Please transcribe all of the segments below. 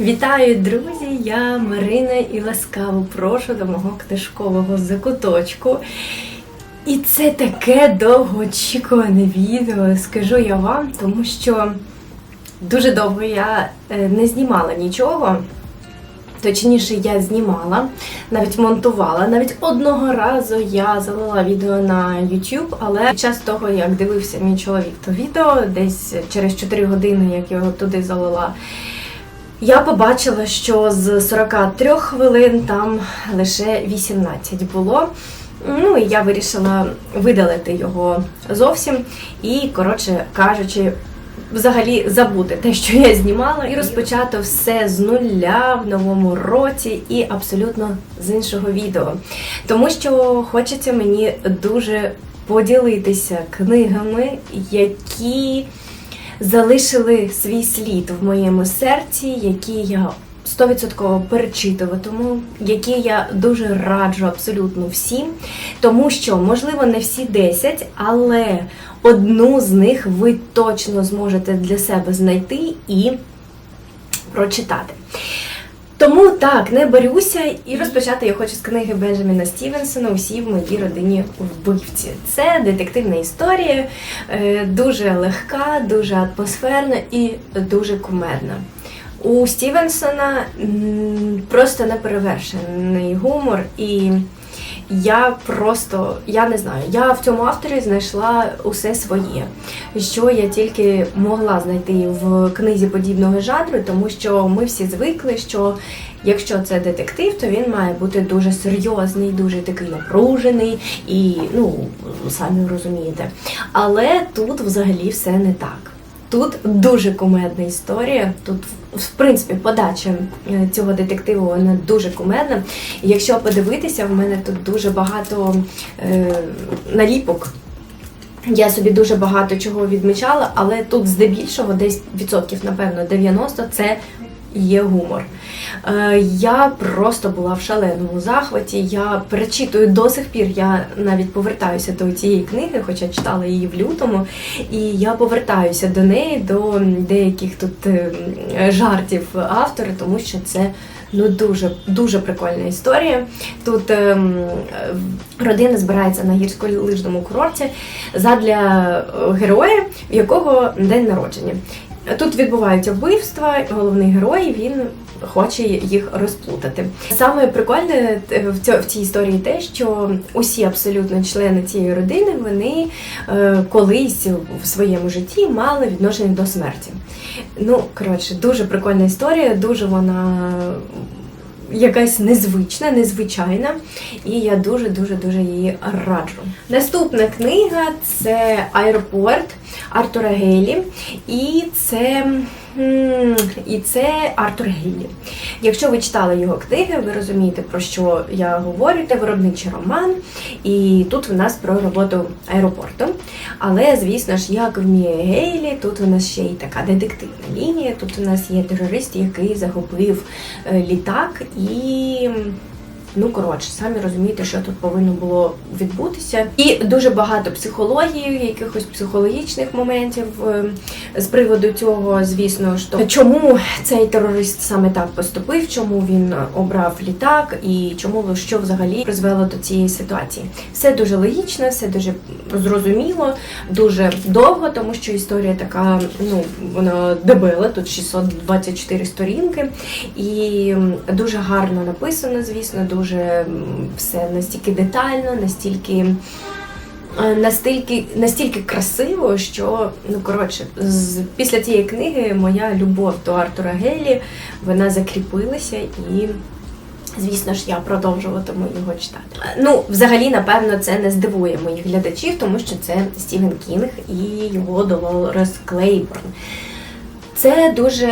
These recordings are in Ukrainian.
Вітаю, друзі! Я Марина і ласкаво прошу до мого книжкового закуточку. І це таке довгоочікуване відео, скажу я вам, тому що дуже довго я е, не знімала нічого. Точніше, я знімала, навіть монтувала. Навіть одного разу я залила відео на YouTube, але під час того, як дивився мій чоловік то відео, десь через 4 години, як я його туди залила, я побачила, що з 43 хвилин там лише 18 було. Ну і я вирішила видалити його зовсім і, коротше кажучи, взагалі забути те, що я знімала, і розпочати все з нуля в новому році і абсолютно з іншого відео. Тому що хочеться мені дуже поділитися книгами, які залишили свій слід в моєму серці, які я 100% перечитуватиму, які я дуже раджу абсолютно всім, тому що, можливо, не всі 10, але одну з них ви точно зможете для себе знайти і прочитати. Тому так, не борюся, і розпочати я хочу з книги Бенджаміна Стівенсона Усі в моїй родині вбивці. Це детективна історія, е, дуже легка, дуже атмосферна і дуже кумедна. У Стівенсона просто неперевершений гумор, і я просто, я не знаю, я в цьому авторі знайшла усе своє, що я тільки могла знайти в книзі подібного жанру, тому що ми всі звикли, що якщо це детектив, то він має бути дуже серйозний, дуже такий напружений і, ну, самі розумієте. Але тут взагалі все не так. Тут дуже кумедна історія. Тут, в принципі, подача е, цього детективу вона дуже кумедна. І якщо подивитися, в мене тут дуже багато е, наліпок. Я собі дуже багато чого відмічала, але тут здебільшого, десь відсотків, напевно, 90 це є гумор. Е, я просто була в шаленому захваті. Я перечитую до сих пір. Я навіть повертаюся до цієї книги, хоча читала її в лютому, і я повертаюся до неї, до деяких тут е, жартів автора, тому що це. Ну, дуже дуже прикольна історія. Тут ем, родина збирається на гірськолижному курорті задля героя, в якого день народження. Тут відбуваються вбивства, головний герой він хоче їх розплутати. Саме прикольне е, в цій історії те, що усі абсолютно члени цієї родини вони е, колись в своєму житті мали відношення до смерті. Ну, коротше, дуже прикольна історія, дуже вона якась незвична, незвичайна, і я дуже дуже дуже її раджу. Наступна книга це Аеропорт Артура Гейлі, і це. І це Артур Гейлі. Якщо ви читали його книги, ви розумієте, про що я говорю. Це виробничий роман, і тут в нас про роботу аеропорту. Але, звісно ж, як в Міє Гейлі, тут у нас ще й така детективна лінія. Тут у нас є терорист, який захопив е, літак і. Ну, коротше, самі розумієте, що тут повинно було відбутися. І дуже багато психології, якихось психологічних моментів е, з приводу цього, звісно то чому цей терорист саме так поступив, чому він обрав літак і чому що взагалі призвело до цієї ситуації. Все дуже логічно, все дуже зрозуміло, дуже довго, тому що історія така, ну вона дебела, тут 624 сторінки, і дуже гарно написано, звісно, дуже м, все настільки детально, настільки. е, Настільки, настільки красиво, що ну коротше, з після цієї книги моя любов до Артура Гелі вона закріпилася і. Звісно ж, я продовжуватиму його читати. Ну, взагалі, напевно, це не здивує моїх глядачів, тому що це Стівен Кінг і його Долорес Клейборн. Це дуже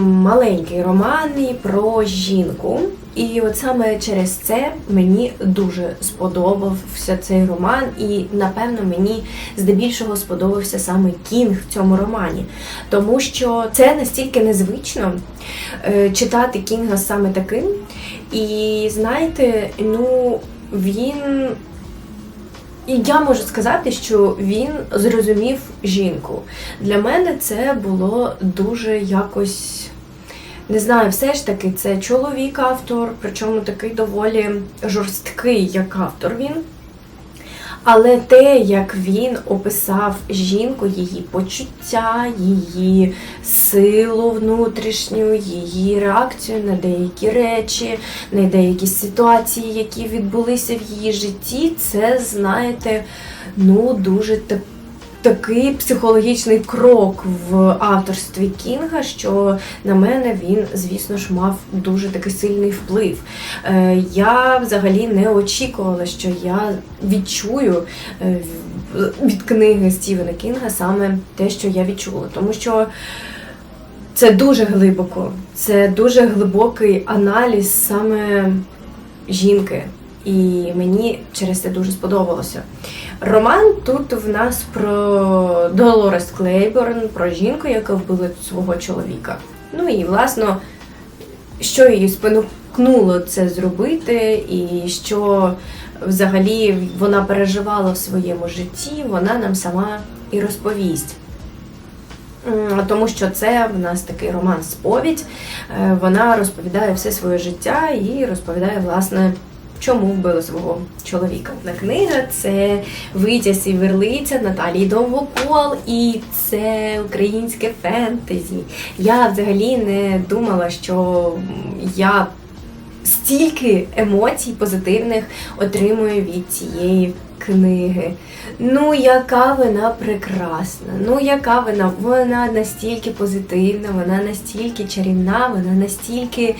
маленький роман про жінку. І от саме через це мені дуже сподобався цей роман, і напевно мені здебільшого сподобався саме Кінг в цьому романі, тому що це настільки незвично е, читати Кінга саме таким. І знаєте, ну він і я можу сказати, що він зрозумів жінку. Для мене це було дуже якось Не знаю, все ж таки це чоловік-автор, причому такий доволі жорсткий як автор він. Але те, як він описав жінку, її почуття, її силу внутрішню, її реакцію на деякі речі, на деякі ситуації, які відбулися в її житті, це, знаєте, ну дуже так такий психологічний крок в авторстві Кінга, що на мене він, звісно ж, мав дуже такий сильний вплив. Е, Я взагалі не очікувала, що я відчую е, від книги Стівена Кінга саме те, що я відчула. Тому що це дуже глибоко, це дуже глибокий аналіз саме жінки. І мені через це дуже сподобалося. Роман тут в нас про Долорес Клейборн, про жінку, яка вбила свого чоловіка. Ну і власно, що її спонукнуло це зробити, і що взагалі вона переживала в своєму житті, вона нам сама і розповість. Тому що це в нас такий роман сповідь. Е, Вона розповідає все своє життя і розповідає, власне, чому вбили свого чоловіка. На книга це Витязь і верлиця Наталії Довгокол, і це українське фентезі. Я взагалі не думала, що я стільки емоцій позитивних отримую від цієї книги. Ну, яка вона прекрасна, ну яка вона, вона настільки позитивна, вона настільки чарівна, вона настільки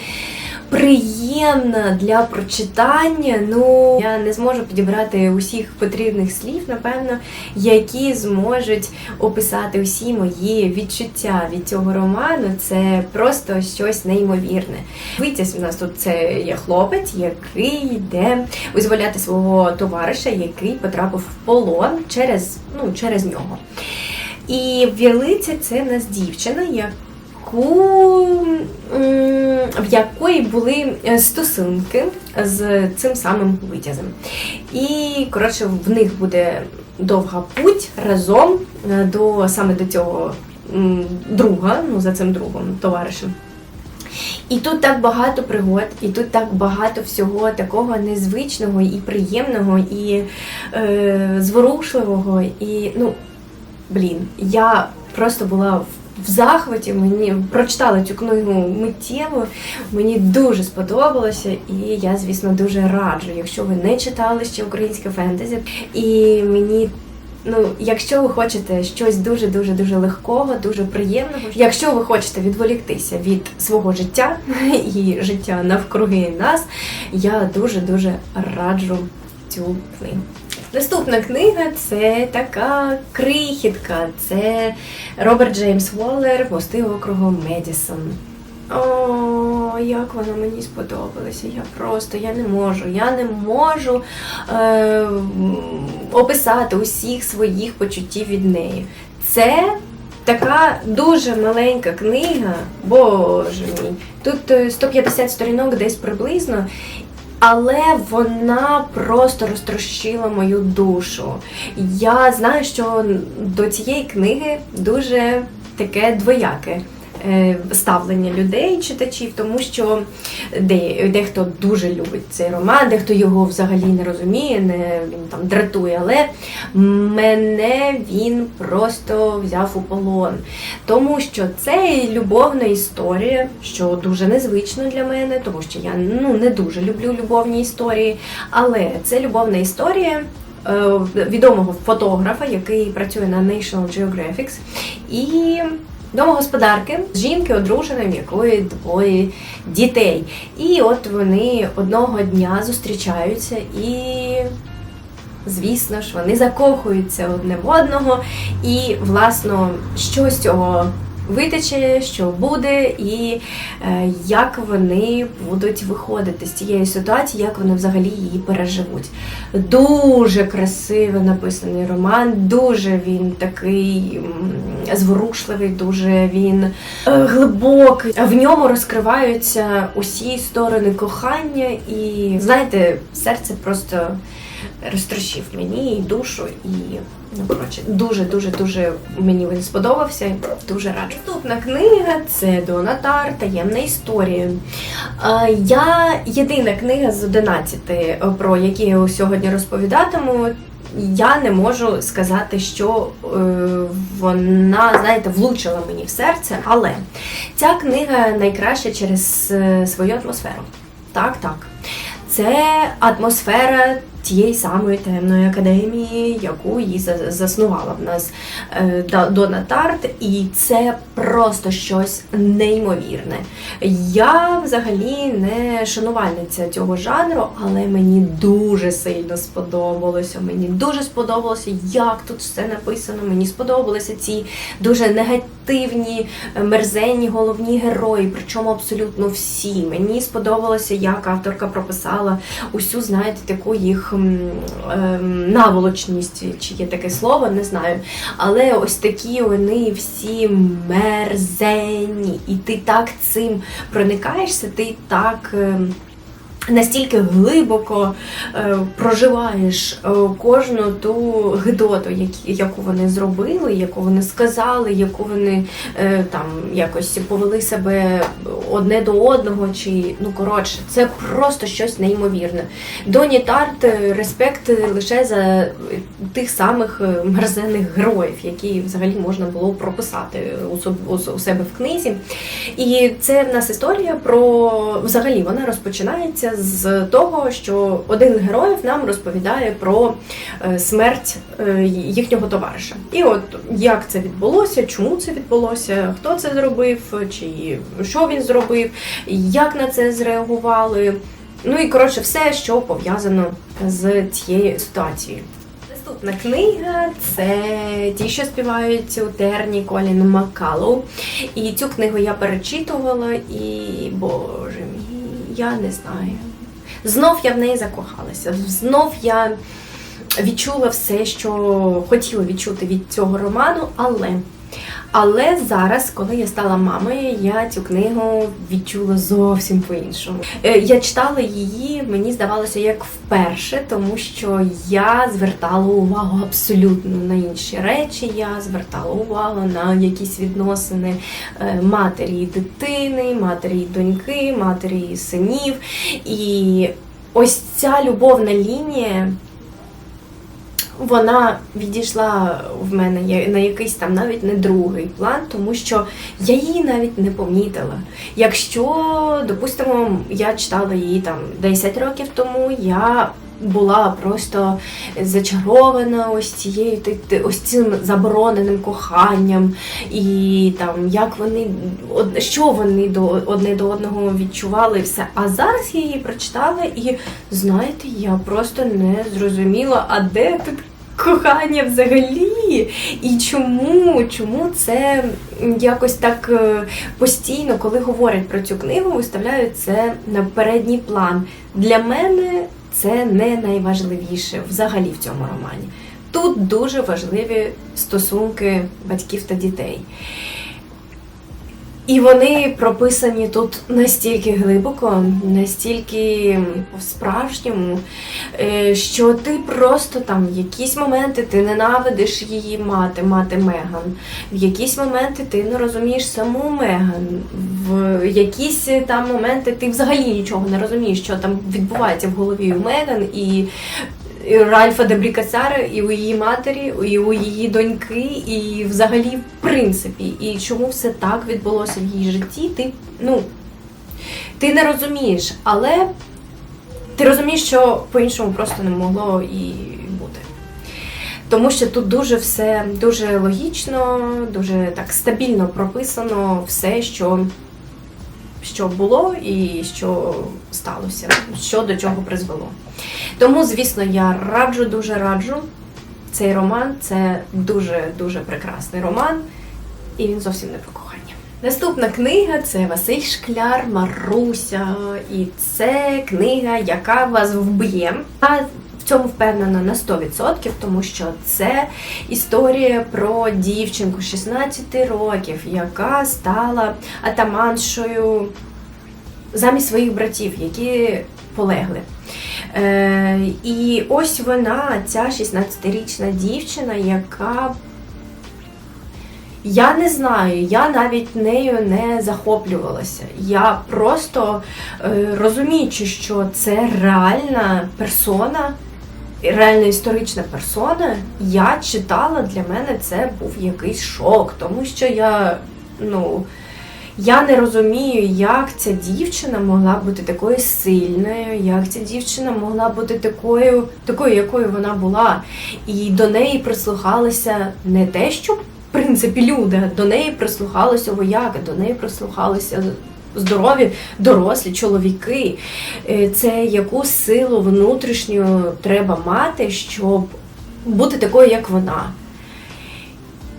приємна для прочитання. Ну, я не зможу підібрати усіх потрібних слів, напевно, які зможуть описати усі мої відчуття від цього роману. Це просто щось неймовірне. Витязь у нас тут це є хлопець, який йде визволяти свого товариша, який потрапив в полон через, ну, через нього. І Вілиця це нас дівчина, яку, в якої були е, стосунки з цим самим витязем. І, коротше, в них буде довга путь разом е, до саме до цього друга, ну за цим другом, товаришем. І тут так багато пригод, і тут так багато всього такого незвичного і приємного, і е, зворушливого. І ну, блін, я просто була в- в захваті. Мені прочитала цю книгу миттєво. Мені дуже сподобалося, і я, звісно, дуже раджу, якщо ви не читали ще українське фентезі. І мені Ну, якщо ви хочете щось дуже дуже дуже легкого, дуже приємного, якщо ви хочете відволіктися від свого життя і життя навкруги нас, я дуже дуже раджу цю книгу. Наступна книга це така крихітка. Це Роберт Джеймс Уоллер «Мости округу Медісон. О, як вона мені сподобалася. Я просто я не можу. Я не можу е, описати усіх своїх почуттів від неї. Це така дуже маленька книга, боже мій. Тут е, 150 сторінок десь приблизно. Але вона просто розтрощила мою душу. Я знаю, що до цієї книги дуже таке двояке ставлення людей, читачів, тому що дехто дуже любить цей роман, дехто його взагалі не розуміє, не, він там дратує, але мене він просто взяв у полон. Тому що це любовна історія, що дуже незвично для мене, тому що я ну, не дуже люблю любовні історії, але це любовна історія. е, Відомого фотографа, який працює на National Geographic, і домогосподарки, жінки, одруженої, в якої двоє дітей. І от вони одного дня зустрічаються і. Звісно ж, вони закохуються одне в одного, і, власно, що з цього витече, що буде, і е, як вони будуть виходити з цієї ситуації, як вони взагалі її переживуть. Дуже красиво написаний роман, дуже він такий зворушливий, дуже він е, глибокий. В ньому розкриваються усі сторони кохання, і знаєте, серце просто розтрощив мені і душу, і коротше, дуже, дуже, дуже мені він сподобався. Дуже раджу. Наступна книга це Дона Тар, таємна історія. Я єдина книга з 11, е, про які я сьогодні розповідатиму. Я не можу сказати, що е, вона, знаєте, влучила мені в серце, але ця книга найкраща через е, свою атмосферу. Так, так. Це атмосфера тієї самої темної академії, яку її за- заснувала в нас е, Дона Тарт, і це просто щось неймовірне. Я взагалі не шанувальниця цього жанру, але мені дуже сильно сподобалося. Мені дуже сподобалося, як тут все написано. Мені сподобалися ці дуже негативні, е, мерзенні головні герої, причому абсолютно всі. Мені сподобалося, як авторка прописала усю, знаєте, таку їх ем, наволочність, чи є таке слово, не знаю. Але ось такі вони всі мерзенні, і ти так цим проникаєшся, ти так. Настільки глибоко е, проживаєш е, кожну ту гидоту, які, яку вони зробили, яку вони сказали, яку вони е, там якось повели себе одне до одного, чи ну коротше, це просто щось неймовірне. Доні Тарт е, респект лише за тих самих е, мерзенних героїв, які взагалі можна було прописати у, у себе в книзі. І це в нас історія про взагалі вона розпочинається з того, що один героїв нам розповідає про е, смерть е, їхнього товариша. І от як це відбулося, чому це відбулося, хто це зробив, чи що він зробив, як на це зреагували. Ну і коротше, все, що пов'язано з цією ситуацією. Наступна книга це ті, що співають у терні Колін Макалу. І цю книгу я перечитувала, і боже я не знаю. Знов я в неї закохалася. Знов я відчула все, що хотіла відчути від цього роману, але. Але зараз, коли я стала мамою, я цю книгу відчула зовсім по-іншому. Е, Я читала її, мені здавалося, як вперше, тому що я звертала увагу абсолютно на інші речі. Я звертала увагу на якісь відносини е, матері і дитини, матері і доньки, матері і синів. І ось ця любовна лінія вона відійшла в мене на якийсь там навіть не другий план, тому що я її навіть не помітила. Якщо, допустимо, я читала її там 10 років тому, я була просто зачарована ось цією ось цим забороненим коханням, і там як вони що вони до одне до одного відчували, все. А зараз я її прочитала, і знаєте, я просто не зрозуміла, а де тут кохання взагалі? І чому? Чому це якось так е, постійно, коли говорять про цю книгу, виставляють це на передній план. Для мене це не найважливіше взагалі в цьому романі. Тут дуже важливі стосунки батьків та дітей. І вони прописані тут настільки глибоко, настільки по-справжньому, е, що ти просто там в якісь моменти ти ненавидиш її мати, мати Меган. В якісь моменти ти не розумієш саму Меган. В якісь там моменти ти взагалі нічого не розумієш, що там відбувається в голові у Меган і. І Ральфа де Брікасара, і у її матері, і у її доньки, і взагалі, в принципі, і чому все так відбулося в її житті, ти, ну, ти не розумієш, але ти розумієш, що по-іншому просто не могло і бути. Тому що тут дуже все дуже логічно, дуже так стабільно прописано все, що, що було і що сталося, що до чого призвело. Тому, звісно, я раджу, дуже раджу цей роман. Це дуже дуже прекрасний роман, і він зовсім не про кохання. Наступна книга це Василь Шкляр Маруся. І це книга, яка вас вб'є. Я в цьому впевнена на 100%, тому що це історія про дівчинку 16 років, яка стала атаманшою замість своїх братів, які полегли. Е, і ось вона, ця 16-річна дівчина, яка я не знаю, я навіть нею не захоплювалася. Я просто е, розуміючи, що це реальна персона, реальна історична персона, я читала, для мене це був якийсь шок, тому що я, ну. Я не розумію, як ця дівчина могла бути такою сильною, як ця дівчина могла бути такою, такою, якою вона була. І до неї прислухалися не те, що в принципі люди, до неї прислухалися вояки, до неї прислухалися здорові дорослі чоловіки. Е, Це яку силу внутрішню треба мати, щоб бути такою, як вона.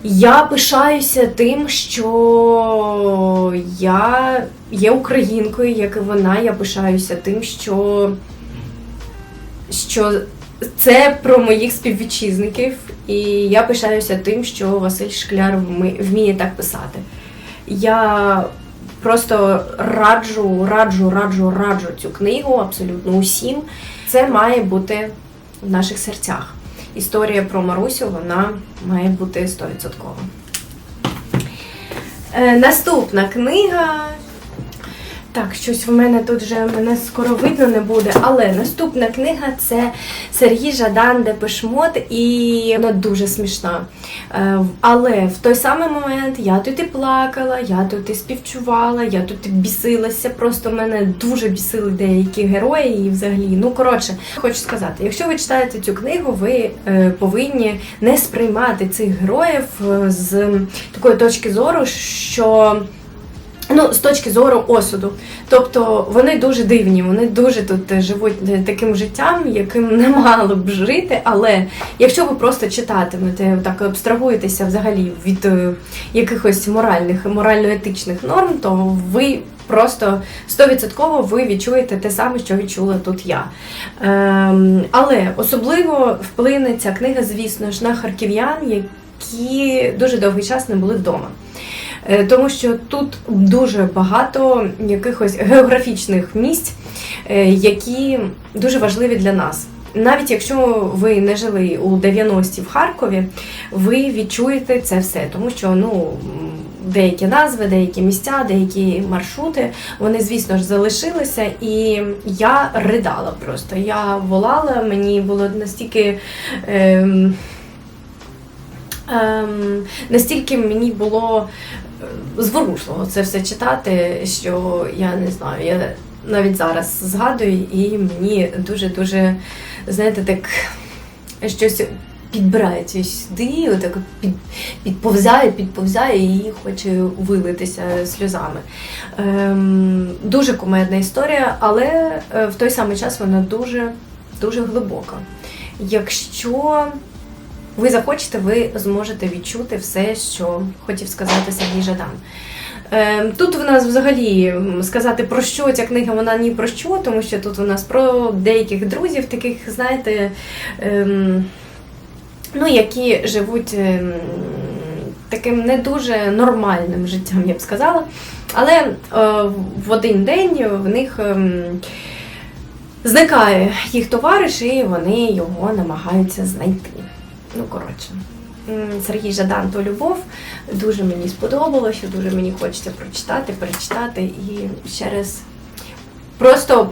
Я пишаюся тим, що я є українкою, як і вона. Я пишаюся тим, що, що це про моїх співвітчизників. І я пишаюся тим, що Василь Шкляр вміє так писати. Я просто раджу, раджу, раджу, раджу цю книгу абсолютно усім. Це має бути в наших серцях. Історія про Марусю вона має бути 100%. Е, наступна книга. Так, щось в мене тут вже мене скоро видно не буде. Але наступна книга це Сергій Жадан Депешмот, і вона дуже смішна. Е, Але в той самий момент я тут і плакала, я тут і співчувала, я тут і бісилася. Просто мене дуже бісили деякі герої і взагалі. Ну, коротше, хочу сказати, якщо ви читаєте цю книгу, ви е, повинні не сприймати цих героїв е, з такої точки зору, що. Ну, з точки зору осуду. Тобто вони дуже дивні, вони дуже тут е, живуть е, таким життям, яким не мало б жити. Але якщо ви просто читатимете, так абстрагуєтеся взагалі від е, якихось моральних, морально-етичних норм, то ви просто 100% ви відчуєте те саме, що відчула тут я. Ем, але особливо вплине ця книга, звісно ж, на харків'ян, які дуже довгий час не були вдома. Е, Тому що тут дуже багато якихось географічних місць, е, які дуже важливі для нас. Навіть якщо ви не жили у 90-ті в Харкові, ви відчуєте це все, тому що ну деякі назви, деякі місця, деякі маршрути, вони, звісно ж, залишилися, і я ридала просто. Я волала, мені було настільки. Ем, ем, настільки мені було зворушливо це все читати, що я не знаю, я навіть зараз згадую, і мені дуже-дуже, знаєте, так щось підбирається сюди, отак під, підповзає, підповзає і хоче вилитися сльозами. Ем, дуже кумедна історія, але е, в той самий час вона дуже, дуже глибока. Якщо ви захочете, ви зможете відчути все, що хотів сказати Сергій Жадан. Е, Тут в нас взагалі сказати про що ця книга, вона ні про що, тому що тут у нас про деяких друзів, таких, знаєте, ем, ну, які живуть ем, таким не дуже нормальним життям, я б сказала. Але е, в один день в них. ем, Зникає їх товариш, і вони його намагаються знайти. Ну, коротше, Сергій Жадан то любов. Дуже мені сподобалося, дуже мені хочеться прочитати, перечитати і ще раз просто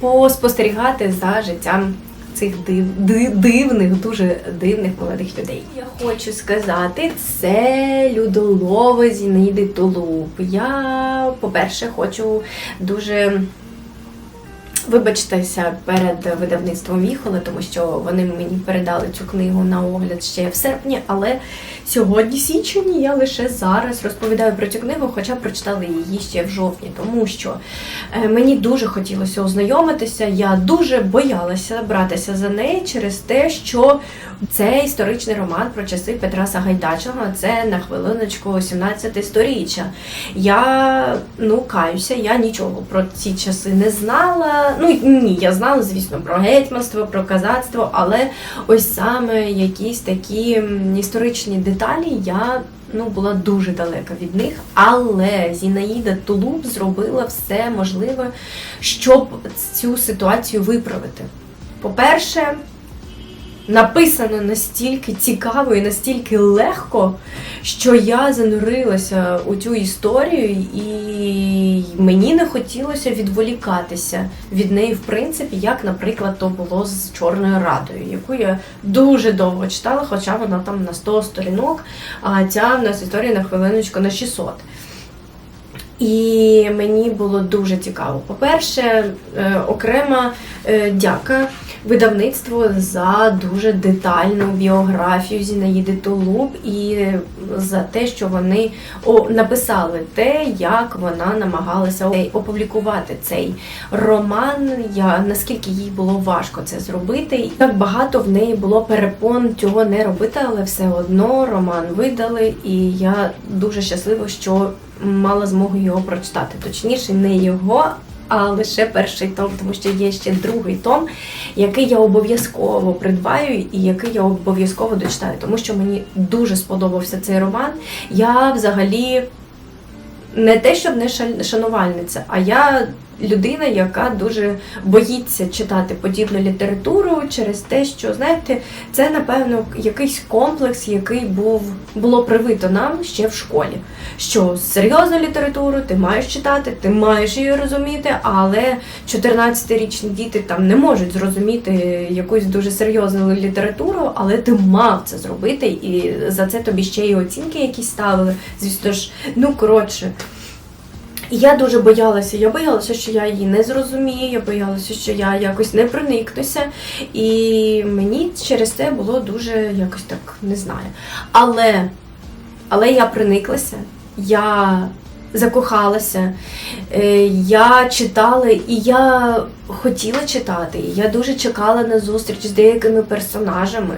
поспостерігати за життям цих див, ди- дивних, дуже дивних молодих людей. Я хочу сказати, це людолова Зінаїди Тулуб. Я, по-перше, хочу дуже вибачтеся перед видавництвом Віхола, тому що вони мені передали цю книгу на огляд ще в серпні, але сьогодні січень я лише зараз розповідаю про цю книгу, хоча прочитала її ще в жовтні, тому що е, мені дуже хотілося ознайомитися. Я дуже боялася братися за неї через те, що це історичний роман про часи Петра Сагайдачного. Це на хвилиночку 17 сторіччя. Я ну каюся, я нічого про ці часи не знала. Ну ні, я знала, звісно, про гетьманство, про казацтво, але ось саме якісь такі історичні деталі я ну, була дуже далека від них. Але Зінаїда Тулуб зробила все можливе, щоб цю ситуацію виправити. По-перше, написано настільки цікаво і настільки легко, що я занурилася у цю історію, і мені не хотілося відволікатися від неї, в принципі, як, наприклад, то було з Чорною Радою, яку я дуже довго читала, хоча вона там на 100 сторінок, а ця в нас історія на хвилиночку на 600. І мені було дуже цікаво. По-перше, е, окрема е, дяка видавництву за дуже детальну біографію Зінаїди Тулуб і за те, що вони написали те, як вона намагалася опублікувати цей роман. Я наскільки їй було важко це зробити, і так багато в неї було перепон цього не робити, але все одно роман видали, і я дуже щаслива, що мала змогу його прочитати. Точніше, не його, а лише перший том, тому що є ще другий том, який я обов'язково придбаю і який я обов'язково дочитаю, тому що мені дуже сподобався цей роман. Я взагалі не те, щоб не шанувальниця, а я людина, яка дуже боїться читати подібну літературу через те, що знаєте, це напевно якийсь комплекс, який був було привито нам ще в школі. Що серйозну літературу ти маєш читати, ти маєш її розуміти, але 14-річні діти там не можуть зрозуміти якусь дуже серйозну літературу, але ти мав це зробити, і за це тобі ще й оцінки якісь ставили. Звісно ж, ну коротше. І я дуже боялася. Я боялася, що я її не зрозумію, я боялася, що я якось не проникнуся. І мені через це було дуже якось так не знаю. Але, але я прониклася, я закохалася, е, я читала, і я хотіла читати. Я дуже чекала на зустріч з деякими персонажами,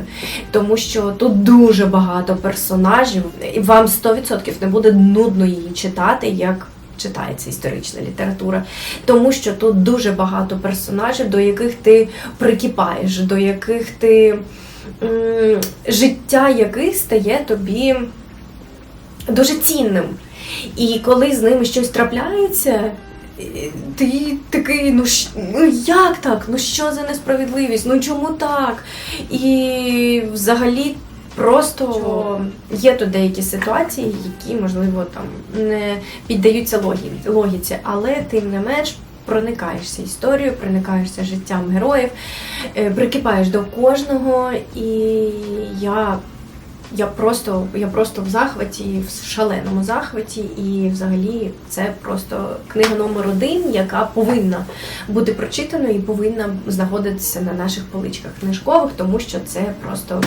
тому що тут дуже багато персонажів, і вам 100% не буде нудно її читати, як читається історична література, тому що тут дуже багато персонажів, до яких ти прикипаєш, до яких ти життя яких стає тобі дуже цінним. І коли з ними щось трапляється, е, ти такий, ну, ну як так? Ну що за несправедливість? Ну чому так? І взагалі просто є тут деякі ситуації, які, можливо, там не піддаються логіці, але тим не менш. Проникаєшся історією, проникаєшся життям героїв, е, прикипаєш до кожного, і я я просто, я просто в захваті, в шаленому захваті, і взагалі це просто книга номер один, яка повинна бути прочитаною і повинна знаходитися на наших поличках книжкових, тому що це просто.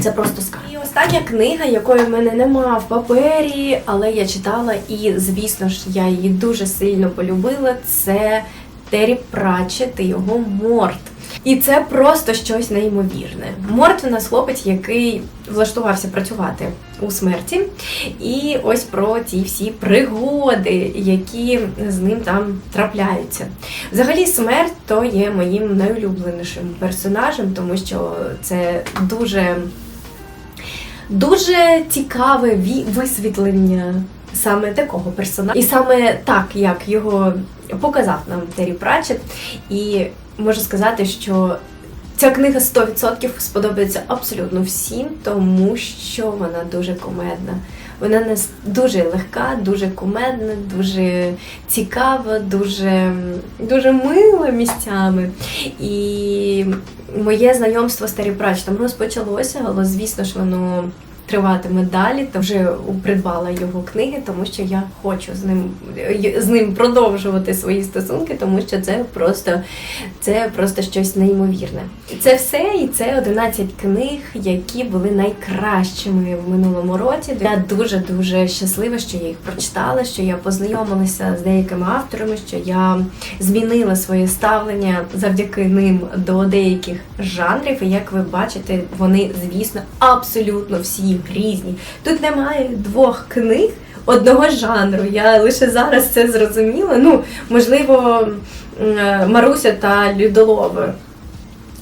Це просто скарб. І остання книга, якої в мене нема в папері, але я читала, і звісно ж, я її дуже сильно полюбила. Це Террі Пратчет і його Морт. І це просто щось неймовірне. Морт у нас хлопець, який влаштувався працювати у смерті. І ось про ті всі пригоди, які з ним там трапляються. Взагалі, смерть то є моїм найулюбленішим персонажем, тому що це дуже, дуже цікаве висвітлення саме такого персонажа. І саме так, як його показав нам Террі Прачет. І можу сказати, що ця книга 100% сподобається абсолютно всім, тому що вона дуже комедна. Вона нас дуже легка, дуже кумедна, дуже цікава, дуже, дуже мила місцями. І моє знайомство з Террі там розпочалося, але звісно ж воно триватиме далі. Та вже придбала його книги, тому що я хочу з ним з ним продовжувати свої стосунки, тому що це просто це просто щось неймовірне. Це все, і це 11 книг, які були найкращими в минулому році. Я дуже дуже щаслива, що я їх прочитала, що я познайомилася з деякими авторами, що я змінила своє ставлення завдяки ним до деяких жанрів. І як ви бачите, вони, звісно, абсолютно всі різні. Тут немає двох книг. Одного жанру, я лише зараз це зрозуміла. Ну, можливо, Маруся та Людолови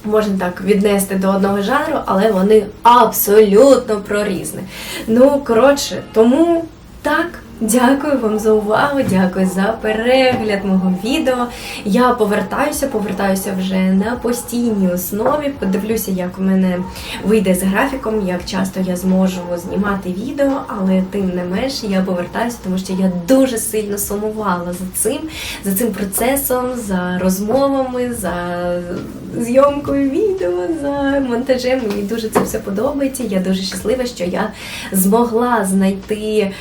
можна так віднести до одного жанру, але вони абсолютно про різне. Ну, коротше, тому так, Дякую вам за увагу, дякую за перегляд мого відео. Я повертаюся, повертаюся вже на постійній основі. Подивлюся, як у мене вийде з графіком, як часто я зможу знімати відео, але тим не менш я повертаюся, тому що я дуже сильно сумувала за цим, за цим процесом, за розмовами, за зйомкою відео, за монтажем. Мені дуже це все подобається. Я дуже щаслива, що я змогла знайти.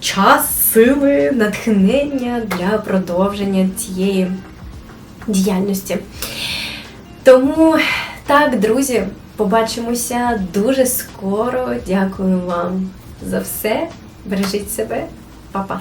Час, сили, натхнення для продовження цієї діяльності. Тому так, друзі, побачимося дуже скоро. Дякую вам за все. Бережіть себе, Па-па!